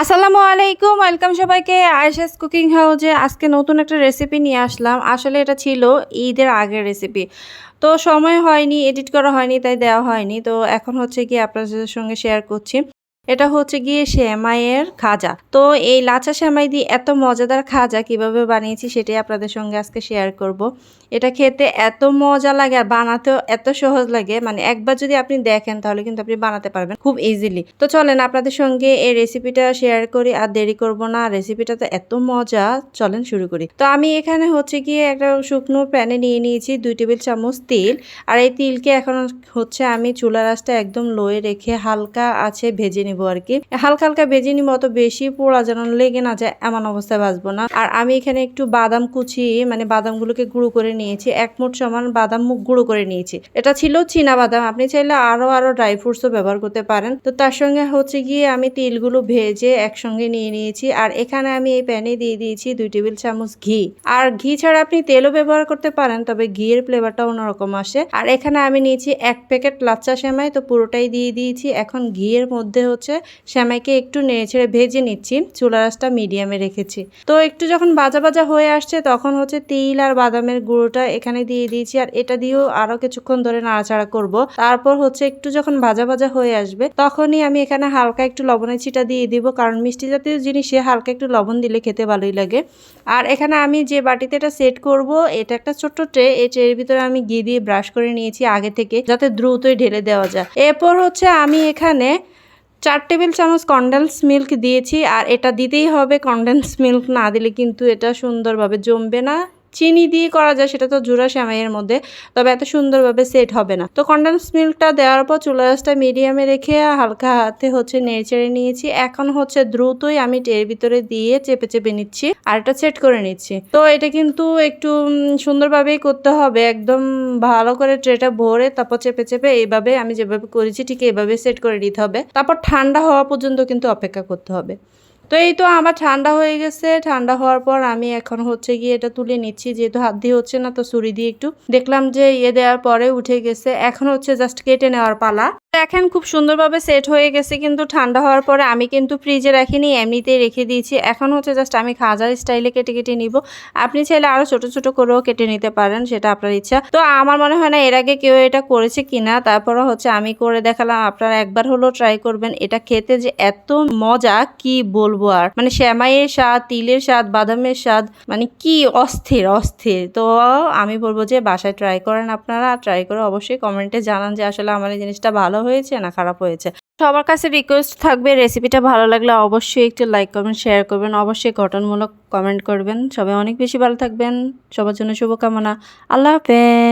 আসসালামু আলাইকুম, ওয়েলকাম সবাইকে। আয়েশাস কুকিং হাউজে আজকে নতুন একটা রেসিপি নিয়ে আসলাম। আসলে এটা ছিল ঈদের আগের রেসিপি। তো সময় হয়নি, এডিট করা হয়নি, তাই দেওয়া হয়নি। তো এখন হচ্ছে কি আপনাদের সঙ্গে শেয়ার করছি। এটা হচ্ছে গিয়ে শ্যামাইয়ের খাজা। তো এই লাচা শ্যামাই দিয়ে এত মজাদার খাজা কীভাবে বানিয়েছি সেটাই আপনাদের সঙ্গে আজকে শেয়ার করব। এটা খেতে এত মজা লাগে আর বানাতেও এত সহজ লাগে। মানে একবার যদি আপনি দেখেন তাহলে কিন্তু আপনি বানাতে পারবেন খুব ইজিলি তো চলেন আপনাদের সঙ্গে এই রেসিপিটা শেয়ার করি আর দেরি করব না। রেসিপিটা তো এত মজা। চলেন শুরু করি। তো আমি এখানে হচ্ছে গিয়ে একটা শুকনো প্যানে নিয়ে নিয়েছি দুই টেবিল চামচ তিল। আর এই তিলকে এখন হচ্ছে আমি চুলা রাসটা একদম লোয়ে রেখে হালকা আছে ভেজে নিব আর কি। হালকা হালকা ভেজে নিব, অত বেশি পোড়া যেন লেগে না যায়, এমন অবস্থায় ভাজবো না। আর আমি এখানে একটু বাদাম কুচি মানে বাদামগুলোকে গুঁড়ো করে নিয়েছি, এক মুঠ সমান বাদাম মুখ গুঁড়ো করে নিয়েছি। এটা ছিল চীনা বাদাম, আপনি চাইলে আরও আরও ড্রাই ফ্রুটসও ব্যবহার করতে পারেন। তো তার সঙ্গে হচ্ছে গিয়ে আমি তিলগুলো ভেজে একসঙ্গে নিয়ে নিয়েছি, আর এখানে আমি এই প্যানে দিয়ে দিয়েছি দুই টেবিল চামচ ঘি। আর ঘি ছাড়া আপনি তেলও ব্যবহার করতে পারেন, তবে ঘিয়ের ফ্লেভারটা অন্যরকম আসে। আর এখানে আমি নিয়েছি এক প্যাকেট লাচ্চা সেমাই, তো পুরোটাই দিয়ে দিয়েছি। এখন ঘিয়ের মধ্যে হচ্ছে সেমাইকে একটু নেড়ে ছেড়ে ভেজে নিচ্ছি, চুলা রাসটা মিডিয়ামে রেখেছি। তো একটু যখন ভাজা ভাজা হয়ে আসছে, তখন হচ্ছে তিল আর বাদামের গুঁড়োটা এখানে দিয়ে দিয়েছি, আর এটা দিয়েও আরও কিছুক্ষণ ধরে নাড়াচাড়া করব। তারপর হচ্ছে একটু যখন ভাজা ভাজা হয়ে আসবে, তখনই আমি এখানে হালকা একটু লবণের ছিটা দিয়ে দিব, কারণ মিষ্টি জাতীয় জিনিসে হালকা একটু লবণ দিলে খেতে ভালোই লাগে। আর এখানে আমি যে বাটিতে এটা সেট করব, এটা একটা ছোট্ট ট্রে, এই ট্রের ভিতরে আমি ঘি দিয়ে ব্রাশ করে নিয়েছি আগে থেকে, যাতে দ্রুতই ঢেলে দেওয়া যায়। এরপর হচ্ছে আমি এখানে চার টেবিল চামচ কন্ডেন্স মিল্ক দিয়েছি আর এটা দিতেই হবে কন্ডেন্স মিল্ক না দিলে কিন্তু এটা সুন্দরভাবে জমবে না। চিনি দিয়ে করা যায়, সেটা তো জুড়া সেমাইয়ের মধ্যে, তবে এত সুন্দরভাবে সেট হবে না। তো কন্ডেন্স মিল্কটা দেওয়ার পর চুলা রাসটা মিডিয়ামে রেখে হালকা হাতে হচ্ছে নেড়ে নিয়েছি। এখন হচ্ছে দ্রুতই আমি টের ভিতরে দিয়ে চেপে চেপে নিচ্ছি আর এটা সেট করে নিচ্ছি। তো এটা কিন্তু একটু সুন্দরভাবেই করতে হবে, একদম ভালো করে ট্রেটা ভরে তারপর চেপে চেপে এইভাবে আমি যেভাবে করেছি, ঠিক এইভাবে সেট করে নিতে হবে। তারপর ঠান্ডা হওয়া পর্যন্ত কিন্তু অপেক্ষা করতে হবে। তো এই তো আমার ঠান্ডা হয়ে গেছে। ঠান্ডা হওয়ার পর আমি এখন হচ্ছে গিয়ে এটা তুলে নিচ্ছি। যেহেতু হাত দিয়ে হচ্ছে না, তো ছুরি দিয়ে একটু দেখলাম যে ইয়ে দেওয়ার পরে উঠে গেছে। এখন হচ্ছে জাস্ট কেটে নেওয়ার পালা। দেখেন, খুব সুন্দরভাবে সেট হয়ে গেছে, কিন্তু ঠান্ডা হওয়ার পরে আমি কিন্তু ফ্রিজে রাখিনি, এমনিতেই রেখে দিয়েছি। এখন হচ্ছে জাস্ট আমি খাজার স্টাইলে কেটে কেটে নিব। আপনি চাইলে আরও ছোট ছোট করেও কেটে নিতে পারেন, সেটা আপনার ইচ্ছা। তো আমার মনে হয় না, এর আগে কেউ এটা করেছে কিনা, তারপরে হচ্ছে আমি করে দেখালাম, আপনারা একবার হলেও ট্রাই করবেন। এটা খেতে যে এত মজা, কি বলব আর? মানে শ্যামাইয়ের স্বাদ, তিলের স্বাদ, বাদামের স্বাদ মানে কি অস্থির অস্থির। তো আমি বলব যে বাসায় ট্রাই করেন আপনারা ট্রাই করে অবশ্যই কমেন্টে জানান যে আসলে আমার এই জিনিসটা ভালো হয়েছে না খারাপ হয়েছে? সবার কাছে রিকোয়েস্ট থাকবে রেসিপিটা ভালো লাগলে অবশ্যই একটু লাইক করবেন শেয়ার করবেন। অবশ্যই গঠনমূলক কমেন্ট করবেন। সবাই অনেক বেশি ভালো থাকবেন। সবার জন্য শুভকামনা। আল্লাহ হাফেজ।